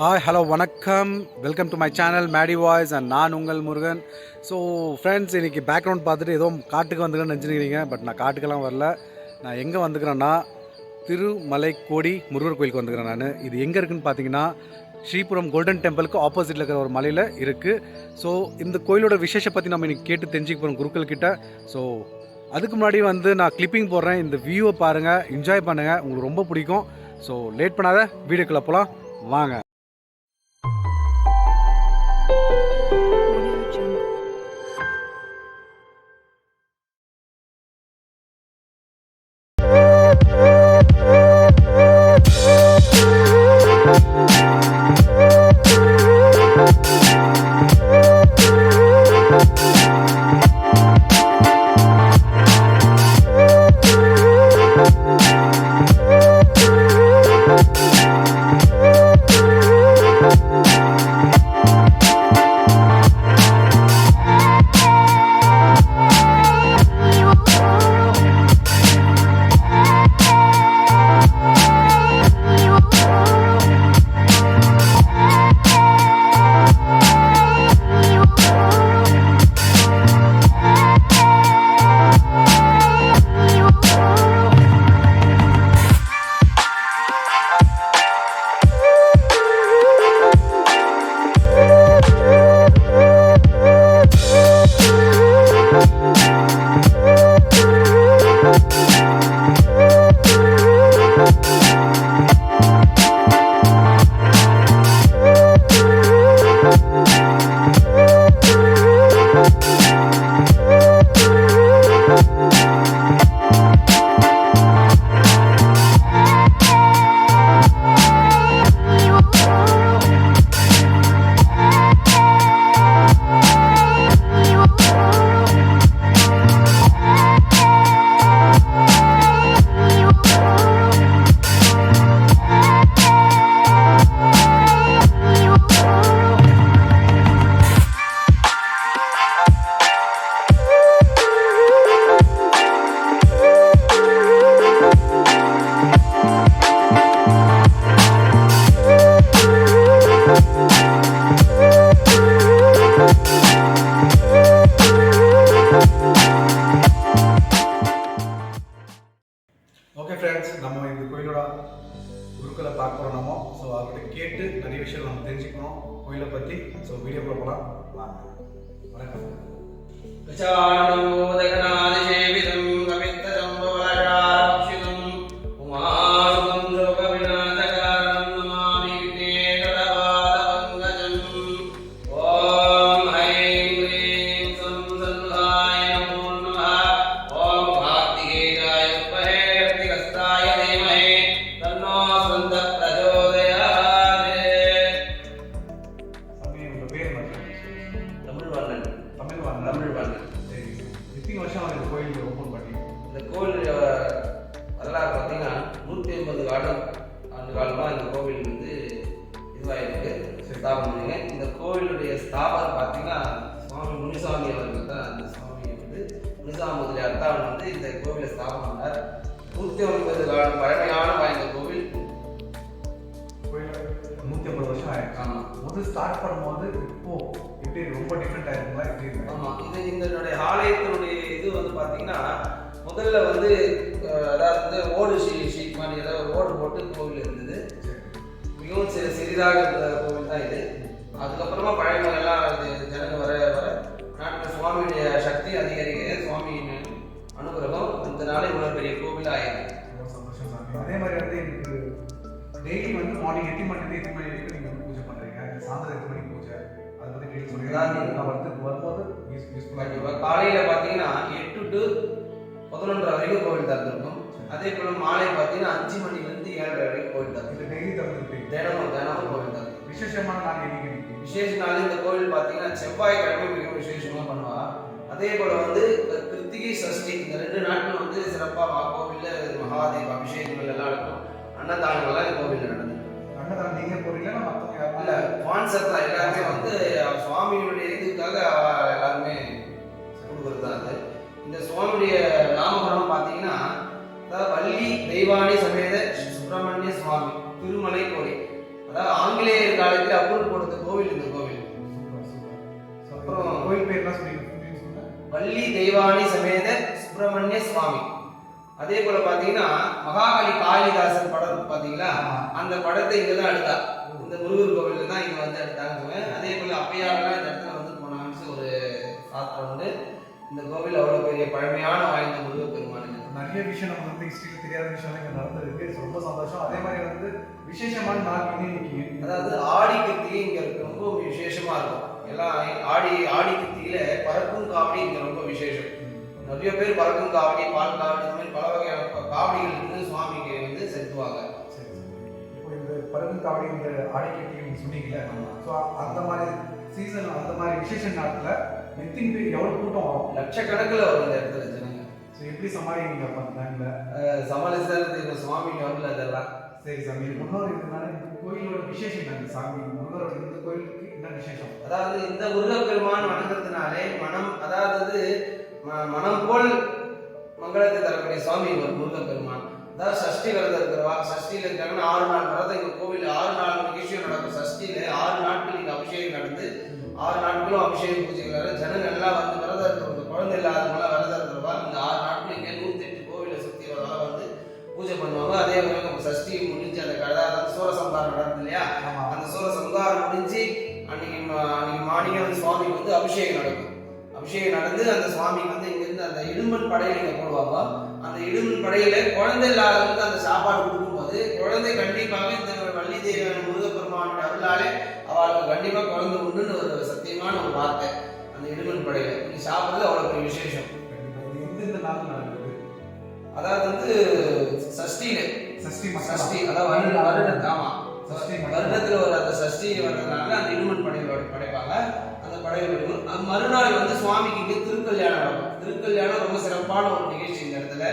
Hi hello வணக்கம். Welcome to my channel Maddy voice and நான் உங்கள் முருகன். ஸோ ஃப்ரெண்ட்ஸ் இன்றைக்கி பேக்ரவுண்ட் பார்த்துட்டு ஏதோ காட்டுக்கு வந்துக்கிறேன்னு நினச்சிருக்கிறீங்க பட் நான் காட்டுக்கெல்லாம் வரல. நான் எங்கே வந்துக்கிறேன்னா திருமலை கோடி முருகர் கோயிலுக்கு வந்துக்கிறேன் நான். இது எங்கே இருக்குன்னு பார்த்தீங்கன்னா ஸ்ரீபுரம் கோல்டன் டெம்பிளுக்கு ஆப்போசிட்டில் இருக்கிற ஒரு மலையில் இருக்குது ஸோ இந்த கோயிலோட விசேஷ பற்றி நம்ம இன்றைக்கி கேட்டு தெரிஞ்சுக்க போகிறோம் குருக்கள் கிட்ட. ஸோ அதுக்கு முன்னாடி வந்து நான் கிளிப்பிங் போடுறேன். இந்த வியூவை பாருங்கள் என்ஜாய் பண்ணுங்கள் உங்களுக்கு ரொம்ப பிடிக்கும். ஸோ லேட் பண்ணாத வீடியோக்குள்ளே போகலாம் வாங்க. ஓகே ஃப்ரெண்ட்ஸ் நம்ம இந்த கோயிலோட குருக்களை பார்க்க போகிறோம் நம்ம. ஸோ அவர்கிட்ட கேட்டு நிறைய விஷயம் நம்ம தெரிஞ்சுக்கணும் கோயிலை பற்றி ஸோ வீடியோக்குள்ள போகலாம் வாங்க. வணக்கம். பிரச்சாரம் ஐம்பது காலம் ஆண்டு காலமாக இந்த கோவில் வந்து இதுவாயிருக்கு. ஸ்தாபனம் பண்ணிங்க. இந்த கோவிலுடைய ஸ்தாபனம் பார்த்தீங்கன்னா சுவாமி முனிசாமி அவர்கள் தான் அந்த சுவாமியை வந்து. முனிசாமி முதலியார் தான் வந்து இந்த கோவிலை ஸ்தாபனம் பண்ணார். நூற்றி ஐம்பது காலம் பழமையான வாய்ந்த கோவில். நூற்றி ஐம்பது வருஷம் ஆயிடுச்சு. ஆமாம் முதல் ஸ்டார்ட் பண்ணும்போது இப்போ எப்படி ரொம்ப டிஃப்ரெண்ட் ஆயிருக்குங்களா எப்படி இருக்கு? ஆமாம் இது இதனுடைய ஆலயத்தினுடைய இது வந்து பார்த்தீங்கன்னா முதல்ல வந்து அதாவது வந்து ஓடு ஷீ ஷீட் மாதிரி ஏதாவது ஓடு போட்டு கோவில் இருந்தது. மிகவும் சிறு சிறிதாக இருந்த கோவில் தான் இது. அதுக்கப்புறமா பழையவங்கெல்லாம் இது ஜனங்க வர வர நாட்டில் சுவாமியுடைய சக்தி அதிகரிக்க சுவாமியின் அனுகிரகம் இதனால இவ்வளோ பெரிய கோவில் ஆயிருக்கு. அதே மாதிரி வந்து எனக்கு டெய்லி வந்து மார்னிங் எட்டு மணிலேருந்து எட்டு மணி வரைக்கும் நீங்கள் வந்து பூஜை பண்ணுறீங்க சாயந்தரம் எட்டு மணிக்கு பூஜை. அதை பற்றி டெய்லி சொல்லுங்க. அதாவது நான் வந்து வரும்போது யூஸ் யூஸ்ஃபுல்லாக காலையில் பார்த்தீங்கன்னா எட்டு டு பதினொன்றரை வரைக்கும் கோவில் திறந்திருக்கும். அதே போல் மாலை பார்த்தீங்கன்னா அஞ்சு மணிலேருந்து ஏழரை வரைக்கும் கோவில் திறந்து இது டெய்லி திறந்துருப்பீங்க தினமும் தினமும் திறந்து விசேஷமான நாள் என்னைக்கு? விசேஷ நாள் இந்த கோவில் பார்த்தீங்கன்னா செவ்வாய்க்கிழமை மிக விசேஷமாக பண்ணுவா. அதே போல் வந்து கிருத்திகை சஷ்டி இந்த ரெண்டு நாட்கள் வந்து சிறப்பாக கோவிலில் மகாதேவ அபிஷேகங்கள் எல்லாம் இருக்கும் அன்னதானங்கள்லாம் இந்த கோவிலில் நடந்தது அன்னதானம் நீங்க போறீங்களா மற்றவங்க இல்ல ஸ்பான்சர் தான். எல்லாருமே வந்து சுவாமியுடைய இதுக்காக எல்லாருமே கொடுக்குறது தான் அது. இந்த சுவாமியுடைய நாமகரணம் பார்த்தீங்கன்னா அதாவது வள்ளி தெய்வானி சமேத சுப்பிரமணிய சுவாமி திருமலை கோரி அதாவது ஆங்கிலேயர் காலத்தில் அப்ரூவல் கொடுத்த கோவில் இந்த கோவில். அப்புறம் கோயில் பேர்லாம் சொல்லுங்க. வள்ளி தெய்வானி சமேத சுப்பிரமணிய சுவாமி. அதே போல பாத்தீங்கன்னா மகாகலி காளிதாசன் படம் பாத்தீங்களா. அந்த படத்தை இங்க தான் எடுத்தா. இந்த முருகர் கோவில்ல தான் இங்க வந்து எடுத்தாங்க. சொல்லுவேன். அதே போல அப்பையாரெல்லாம் இந்த இடத்துல வந்து போனாங்கன்னு ஒரு சாஸ்திரம் உண்டு. இந்த கோவில் அவ்வளவு பெரிய பழமையான வாய்ந்த முருகர் நிறைய விஷயம் நம்ம வந்து ஹிஸ்டரியில் தெரியாத விஷயம் இங்கே நடந்திருக்கு. ரொம்ப சந்தோஷம். அதே மாதிரி வந்து விசேஷமான நாள் இன்னைக்கு. அதாவது ஆடி கிருத்திகை இங்க ரொம்ப விசேஷமா இருக்கும். எல்லாம் ஆடி ஆடி கிருத்திகையில பறக்கும் காவடி இங்க ரொம்ப விசேஷம். நிறைய பேர் பறக்கும் காவடி பால் காவடி இந்த மாதிரி பல வகையான காவடிகள் இருந்து சுவாமிக்கு வந்து செலுத்துவாங்க. இந்த பருப்பு காவடி இந்த ஆடிக்கட்டி நீங்க சொன்னீங்கல்ல ஸோ அந்த மாதிரி சீசன் அந்த மாதிரி விசேஷ நாட்டில் பேர் எவ்வளோ கூட்டம் லட்சக்கணக்கில் வரும் இந்த இடத்துல எப்படி சமாளிங்க பண்ணாங்கல்ல அஹ் சமாளிச்சது இந்த சுவாமி வரல அதெல்லாம். சரி சாமி முன்னோர் இதனால இந்த கோயிலோட விசேஷம் என்ன சாமி? முன்னோரோட இந்த கோயிலுக்கு என்ன விசேஷம்? அதாவது இந்த முருகப்பெருமான் வணங்குறதுனாலே மனம் அதாவது மனம் போல் மங்களத்தை தரக்கூடிய சுவாமி ஒரு முருகப்பெருமான் அதாவது சஷ்டி விரதம் இருக்கிறவா சஷ்டியில் இருக்காங்கன்னா ஆறு நாள் விரதம் எங்கள் கோவில் ஆறு நாள் நிகழ்ச்சியும் நடக்கும். சஷ்டியில் ஆறு நாட்கள் இங்கே அபிஷேகம் நடந்து ஆறு நாட்களும் அபிஷேக பூஜைகள் ஜனங்க எல்லாம் வந்து விரதம் இருக்கிறவங்க குழந்தை இல்லாதவங்களாம் விரதம் இருக்கிறவா இந்த ஆறு நாட்கள் இங்கே நூற்றி எட்டு கோவிலை சுற்றி வரவா வந்து பூஜை பண்ணுவாங்க. அதே மாதிரி நம்ம சஷ்டி முடிஞ்சு அந்த கடை அதாவது சூரசம்பாரம் நடக்குது இல்லையா அந்த சூரசம்ஹாரம் முடிஞ்சு அன்னைக்கு அன்னைக்கு மார்னிங் வந்து சுவாமிக்கு வந்து அபிஷேகம் நடக்கும். அபிஷேகம் நடந்து அந்த சுவாமிக்கு வந்து இங்கிருந்து அந்த இடும்பன் படையில இங்க போடுவாங்க. அந்த இடும்பன் படையில குழந்தை இல்லாதவங்களுக்கு அந்த சாப்பாடு கொடுக்கும்போது குழந்தை கண்டிப்பாக இந்த வள்ளி தேவியான முருகப்பெருமானோட அருளாலே அவளுக்கு கண்டிப்பா குழந்தை உண்டுன்னு ஒரு சத்தியமான ஒரு வார்த்தை அந்த இடும்பன் படையில. நீங்க சாப்பிடுறது அவ்வளவு பெரிய விசேஷம். அதாவது வந்து சஷ்டியில. சஷ்டி சஷ்டி அதாவது வருட வருடத்து ஆமா. சஷ்டி வருடத்துல ஒரு அந்த சஷ்டி வர்றதுனால அந்த இடுமன் படைகளோட படைப்பாங்க. அந்த படைகள் மறுநாள் வந்து சுவாமிக்கு இங்கே திருக்கல்யாணம் நடக்கும். திருக்கல்யாணம் ரொம்ப சிறப்பான ஒரு நிகழ்ச்சி இந்த இடத்துல.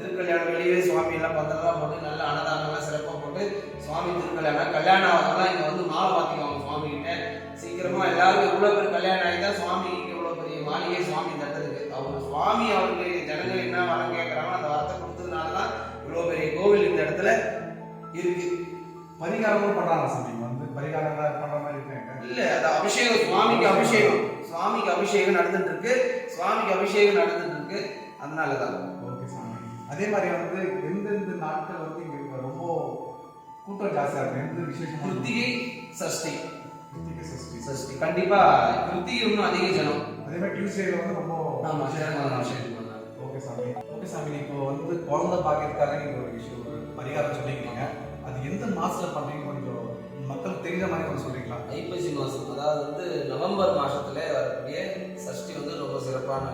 திருக்கல்யாணம் வெளியே சுவாமி எல்லாம் பந்தெல்லாம் போட்டு நல்ல அன்னதானம்லாம் சிறப்பாக போட்டு சுவாமி திருக்கல்யாணம். கல்யாணம் ஆகிறவங்களாம் இங்கே வந்து மாலை மாற்றிக்குவாங்க சுவாமி கிட்ட சீக்கிரமா எல்லாருக்கும் இவ்வளோ பெரிய கல்யாணம் ஆகி தான் சுவாமி இவ்வளோ பெரிய மாளிகை சுவாமி இந்த இடத்துல இருக்கு அவர் சுவாமி அவருக்கு ஜனங்கள் என்ன வரம் கேட்குறாங்களோ அந்த வரத்தை கொடுத்ததுனால தான் இவ்வளோ பெரிய இடத்துல இருக்கு. பரிகாரமும் பண்றாங்க சாமி வந்து பரிகாரம்லாம் பண்ற மாதிரி இருக்காங்க இல்ல அது அபிஷேகம் சுவாமிக்கு அபிஷேகம். சுவாமிக்கு அபிஷேகம் நடந்துட்டு இருக்கு. சுவாமிக்கு அபிஷேகம் நடந்துட்டு இருக்கு. அதனாலதான் ஓகே சாமி. அதே மாதிரி வந்து எந்தெந்த நாட்கள் வந்து இங்க ரொம்ப கூட்டம் ஜாஸ்தியா இருக்கு எந்த விசேஷம் கிருத்திகை சஷ்டி. கிருத்திகை சஷ்டி. சஷ்டி. கண்டிப்பா கிருத்திகை இன்னும் அதிக ஜனம். அதே மாதிரி டியூஸ்டேல வந்து ரொம்ப ஆமா ஓகே சாமி ஓகே சாமி இப்போ வந்து குழந்தை பாக்கிறதுக்காக நீங்க ஒரு விஷயம் ஒரு பரிகாரம் சொல்லியிருக்கீங்க. அது எந்த மாசத்துல பண்றீங்க கொஞ்சம் மக்களுக்கு தெரிஞ்ச மாதிரி கொஞ்சம் சொல்றீங்களா? ஐப்பசி மாசம் அதாவது வந்து நவம்பர் மாசத்துல வரக்கூடிய சஷ்டி வந்து ரொம்ப சிறப்பான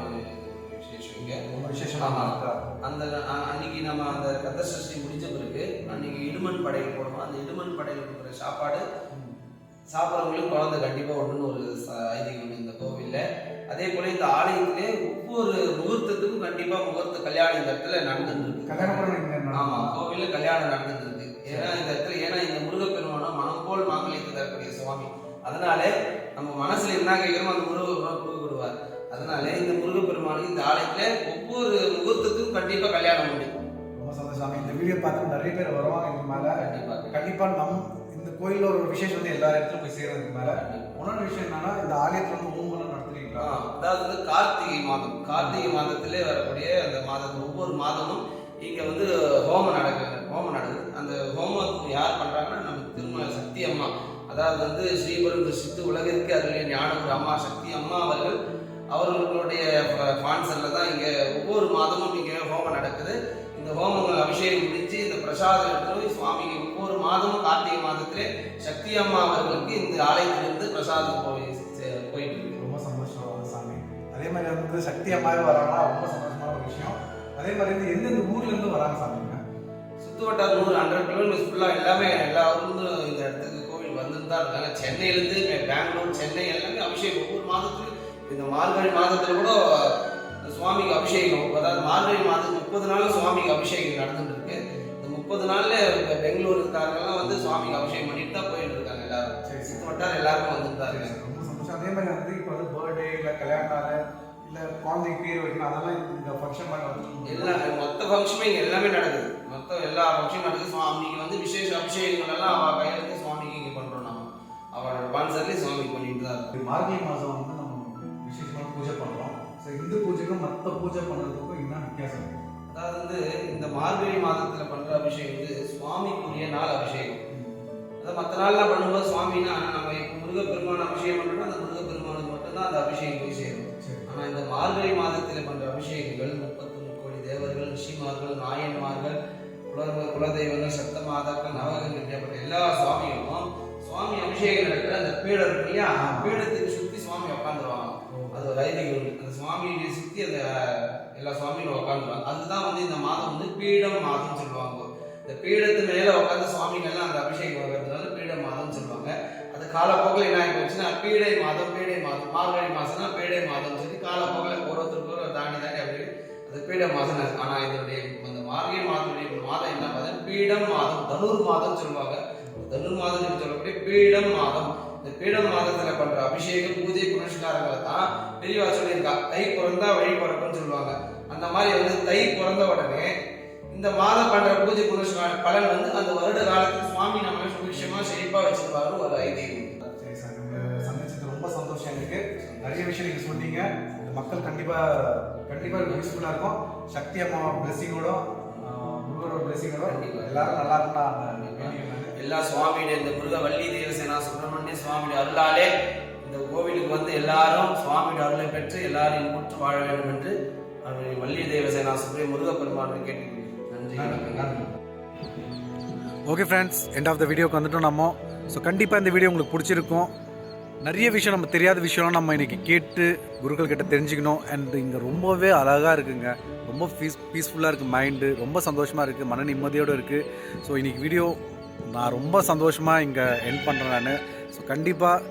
விசேஷம் இங்க. ரொம்ப விசேஷமா ஆமா. இருக்கா? அந்த அன்னைக்கு நம்ம அந்த கந்த சஷ்டி முடிஞ்ச பிறகு அன்னைக்கு இடுமன் படையல் போடுவோம். அந்த இடுமன் படையல் கொடுக்குற சாப்பாடு சாப்பிட்றவங்களுக்கு குழந்தை கண்டிப்பாக உண்டுன்னு ஒரு ஐதீகம் இந்த கோவில்ல. அதே போல இந்த ஆலயத்திலே ஒவ்வொரு முகூர்த்தத்துக்கும் கண்டிப்பா முகூர்த்த கல்யாணம் இந்த இடத்துல நடந்துட்டு இருக்கு கல்யாணம் ஆமா. கோவில்ல கல்யாணம் நடந்துட்டு இருக்கு ஏன்னா இந்த இடத்துல ஏன்னா இந்த முருகப்பெருமானம் மனம் போல் மாங்கல்யத்தை தரக்கூடிய சுவாமி. அதனால நம்ம மனசுல என்ன கேட்கிறோமோ அந்த முருகப்பெருமான் கொடுக்குடுவார் அதனால இந்த முருகப்பெருமானுக்கு இந்த ஆலயத்துல ஒவ்வொரு முகூர்த்தத்துக்கும் கண்டிப்பா கல்யாணம் உண்டு. ரொம்ப சந்தோஷம். இந்த வீடியோ பார்த்து நிறைய பேர் வருவாங்க இதுக்கு மேல. கண்டிப்பா. கண்டிப்பா நம் இந்த கோயில்ல ஒரு விசேஷம் வந்து எல்லா இடத்துலயும் போய் சேர்றதுக்கு மேல. இன்னொரு விஷயம் என்னன்னா இந்த ஆலயத்துல வந்து ஹோமம்லாம் நடத்துறீங்களா அதாவது வந்து கார்த்திகை மாதம். கார்த்திகை மாதத்திலே வரக்கூடிய அந்த மாதம் ஒவ்வொரு மாதமும் இங்கே வந்து ஹோமம் நடக்குது ஹோமம் நடக்குது. அந்த ஹோமம் யார் பண்றாங்கன்னா நம்ம திருமண சக்தி அம்மா. அதாவது வந்து ஸ்ரீபெரும்பு சித்து உலகிற்கு அதில் ஞானகுரு அம்மா சக்தி அம்மா அவர்கள் அவர்களுடைய ஃபான்சரில் தான் இங்கே ஒவ்வொரு மாதமும் இங்கே ஹோமம் நடக்குது. இந்த ஹோமங்கள் அபிஷேகம் முடிஞ்சு இந்த பிரசாதம் எடுத்து போய் சுவாமிக்கு ஒவ்வொரு மாதமும் கார்த்திகை மாதத்திலே சக்தி அம்மா அவர்களுக்கு இந்த ஆலயத்திலிருந்து பிரசாதம் போய் போயிட்டு அதே மாதிரி வந்து சக்தி அம்மாவே வராங்கன்னா ரொம்ப சந்தோஷமான ஒரு விஷயம். அதே மாதிரி வந்து எந்தெந்த ஊர்ல இருந்து வராங்க சாமிங்க? சுத்து வட்டார நூறு ஹண்ட்ரட் கிலோமீட்டர்ஸ் ஃபுல்லாக எல்லாமே எல்லா ஊர்லேருந்து இந்த இடத்துக்கு கோவில் வந்துட்டு தான் இருக்காங்க. சென்னையிலேருந்து பெங்களூர் சென்னை எல்லாமே அபிஷேகம். ஒவ்வொரு மாதத்துலையும் இந்த மார்கழி மாதத்தில் கூட சுவாமிக்கு அபிஷேகம். அதாவது மார்கழி மாதத்துக்கு முப்பது நாள் சுவாமிக்கு அபிஷேகம் நடந்துட்டு இருக்கு. இந்த முப்பது நாள்ல இந்த பெங்களூருக்காரங்கெல்லாம் வந்து சுவாமிக்கு அபிஷேகம் பண்ணிட்டு தான் போயிட்டு இருக்காங்க எல்லாரும். சரி சரி. சுத்து வட்டாரம் எல்லாருமே வந்துட்டு தான் இருக்காங்க அதே மாதிரி வந்து இப்போ வந்து பர்த்டே இல்லை கல்யாண நாள் இல்லை குழந்தைக்கு பேர் வைக்கணும் அதெல்லாம் இந்த ஃபங்க்ஷன் வந்து எல்லா மொத்த ஃபங்க்ஷனுமே இங்க எல்லாமே நடக்குது. மொத்தம் எல்லா ஃபங்க்ஷனும் நடக்குது. சுவாமிக்கு வந்து விசேஷ அபிஷேகங்கள் எல்லாம் அவ கையில இருந்து சுவாமிக்கு இங்க அவரோட பான்சர்லேயே சுவாமி பண்ணிட்டு தான் மார்கழி மாதம் வந்து நம்ம விசேஷமான பூஜை பண்ணுறோம் ஸோ இந்த பூஜைக்கும் மற்ற பூஜை பண்ணுறதுக்கும் என்ன வித்தியாசம்? இருக்கு? அதாவது வந்து இந்த மார்கழி மாதத்துல பண்ற அபிஷேகம் வந்து சுவாமிக்குரிய நாள் அபிஷேகம். அதாவது மற்ற நாள்லாம் பண்ணும்போது சுவாமினா நம்ம இப்போ முருகப்பெருமான அபிஷேகம் பண்ணுறோம்னா அந்த முருகப்பெருமானுக்கு மட்டும்தான் அந்த அபிஷேகம் போய் சேரும். சரி. ஆனால் இந்த மார்கழி மாதத்தில் பண்ற அபிஷேகங்கள் முப்பத்தி கோடி தேவர்கள் ரிஷிமார்கள் நாயன்மார்கள் குல குலதெய்வங்கள் சப்த மாதாக்கள் நவகங்கள் இப்படிப்பட்ட எல்லா சுவாமிகளும் சுவாமி அபிஷேகம் நடக்கிற அந்த பீடம் இருக்கு இல்லையா? பீடத்துக்கு சுற்றி சுவாமி உட்காந்துருவாங்க அது ஒரு ஐதீகம் அந்த சுவாமியை சுற்றி அந்த எல்லா சுவாமிகளும் உட்காந்துருவாங்க அதுதான் வந்து இந்த மாதம் வந்து பீடம் மாதம்னு சொல்லுவாங்க. இந்த பீடத்து மேலே உட்காந்து சுவாமிகள்லாம் அந்த அபிஷேகம் வர்றதுனால பீட மாதம்னு சொல்லுவாங்க. அது காலப்போக்கில் என்ன ஆகி போச்சுன்னா பீடை மாதம் பீடை மாதம் மார்கழி மாதம்னா பீடை மாதம்னு சொல்லி காலப்போக்கில் ஒருத்தருக்கு ஒரு தாண்டி தாண்டி அப்படி அது பீட மாதம் ஆனால் இதனுடைய அந்த மார்கழி மாதத்துடைய மாதம் என்ன பார்த்தா பீடம் மாதம் தனுர் மாதம் சொல்லுவாங்க. தனுர் மாதம் சொல்லக்கூடிய பீடம் மாதம். இந்த பீடம் மாதத்துல பண்ற அபிஷேகம் பூஜை புனஸ்காரங்களை தான் பெரியவா சொல்லியிருக்கா. தை பிறந்தா வழி பிறக்கும்னு சொல்லுவாங்க. அந்த மாதிரி வந்து தை பிறந்த உடனே இந்த மாதம் பண்ற பூஜை புனஸ்கார பலன் வந்து அந்த வருட காலத்துக்கு சுவாமி நம்ம சுபிக்ஷமா செழிப்பா வச்சிருப்பாரு ஒரு ஐதீகம். சரி சார் சந்திச்சது ரொம்ப சந்தோஷம் எனக்கு. நிறைய விஷயம் நீங்கள் சொன்னீங்க இந்த மக்கள் கண்டிப்பாக கண்டிப்பாக யூஸ்ஃபுல்லாக இருக்கும். சக்தி அம்மா பிளெஸிங்கோட முருகரோட பிளெஸிங்கோட கண்டிப்பா. எல்லாரும் நல்லா இருக்கணும் எல்லா சுவாமியுடைய இந்த முருக வள்ளி தேவசேனா சுப்பிரமணிய சுவாமியுடைய அருளாலே இந்த கோவிலுக்கு வந்து எல்லாரும் சுவாமியுடைய அருளை பெற்று எல்லாரும் இன்புற்று வாழ வேண்டும் என்று வள்ளி தேவசேனா சுப்ரீம் முருகப்பெருமானை கேட்டுக்கொள்கிறேன். Okay friends end of the வீடியோக்கு வந்துட்டோம் நம்ம. ஸோ கண்டிப்பாக இந்த வீடியோ உங்களுக்கு பிடிச்சிருக்கும். நிறைய விஷயம் நம்ம தெரியாத விஷயம்லாம் நம்ம இன்றைக்கி கேட்டு குருக்கள் கிட்ட தெரிஞ்சுக்கணும். அண்ட் இங்கே ரொம்பவே அழகாக இருக்குங்க. ரொம்ப பீஸ் பீஸ்ஃபுல்லாக இருக்குது மைண்டு ரொம்ப சந்தோஷமாக இருக்குது மன நிம்மதியோடு இருக்குது ஸோ இன்னைக்கு வீடியோ நான் ரொம்ப சந்தோஷமாக இங்கே என் பண்ணுறேன் நான். ஸோ கண்டிப்பாக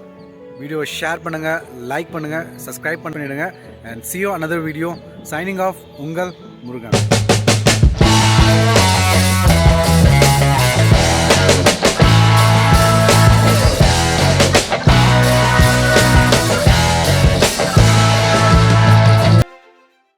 வீடியோவை ஷேர் பண்ணுங்கள் லைக் பண்ணுங்கள் சப்ஸ்கிரைப் பண்ணிவிடுங்க and see you another video signing off உங்கள் முருகன். Thank.